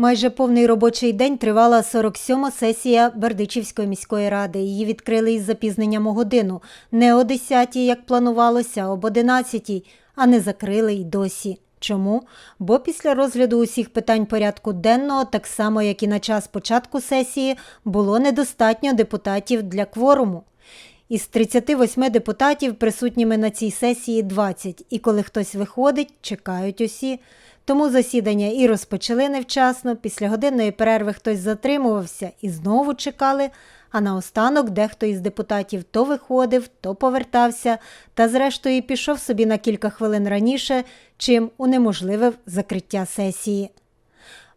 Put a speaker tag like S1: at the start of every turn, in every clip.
S1: Майже повний робочий день тривала 47-ма сесія Бердичівської міської ради. Її відкрили із запізненням у годину. Не о 10-й, як планувалося, об 11-й, а не закрили й досі. Чому? Бо після розгляду усіх питань порядку денного, так само як і на час початку сесії, було недостатньо депутатів для кворуму. Із 38 депутатів присутніми на цій сесії 20, і коли хтось виходить, чекають усі. Тому засідання і розпочали невчасно, після годинної перерви хтось затримувався і знову чекали, а наостанок дехто із депутатів то виходив, то повертався, та зрештою пішов собі на кілька хвилин раніше, чим унеможливив закриття сесії.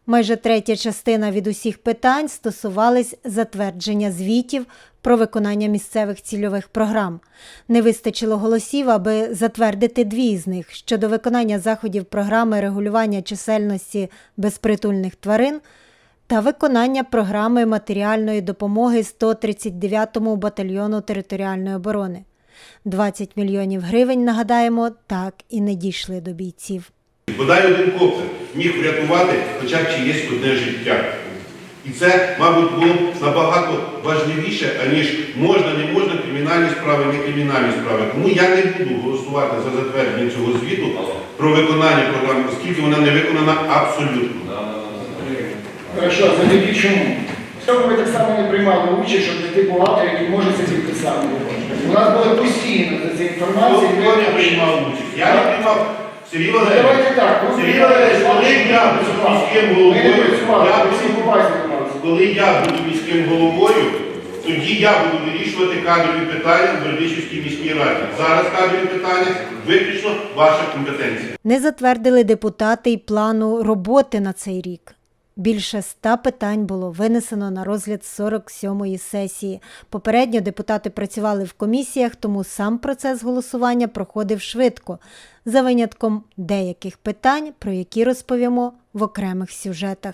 S1: Майже третя частина від усіх питань стосувались затвердження звітів про виконання місцевих цільових програм. Не вистачило голосів, аби затвердити дві з них щодо виконання заходів програми регулювання чисельності безпритульних тварин та виконання програми матеріальної допомоги 139-му батальйону територіальної оборони. 20 мільйонів гривень, нагадаємо, так і не дійшли до бійців.
S2: Бодай один коптер міг врятувати хоча б чиєсь одне життя. І це, мабуть, було набагато важливіше, аніж можна, не можна, кримінальні справи, не кримінальні справи. Тому я не буду голосувати за затвердження цього звіту про виконання програми, оскільки вона не виконана абсолютно.
S3: Хорошо, завдяки чому? В ми так само не приймали участь, щоб знайти бухгалтера, який може це підписати. У нас були постійно за цією
S2: Хто
S3: інформацією.
S2: хто не приймав участь? Я не приймав. Сергій
S3: Ну,
S2: Валерійович,
S3: Давайте так,
S2: Сергій Валерійович, коли я
S3: працювали,
S2: я
S3: ми
S2: Коли я буду міським головою, тоді я буду вирішувати кадрові питання в Бердичівській міській раді. Зараз кадрові питання виключно ваша компетенція.
S1: Не затвердили депутати й плану роботи на цей рік. Більше ста питань було винесено на розгляд 47-ї сесії. Попередньо депутати працювали в комісіях, тому сам процес голосування проходив швидко, за винятком деяких питань, про які розповімо в окремих сюжетах.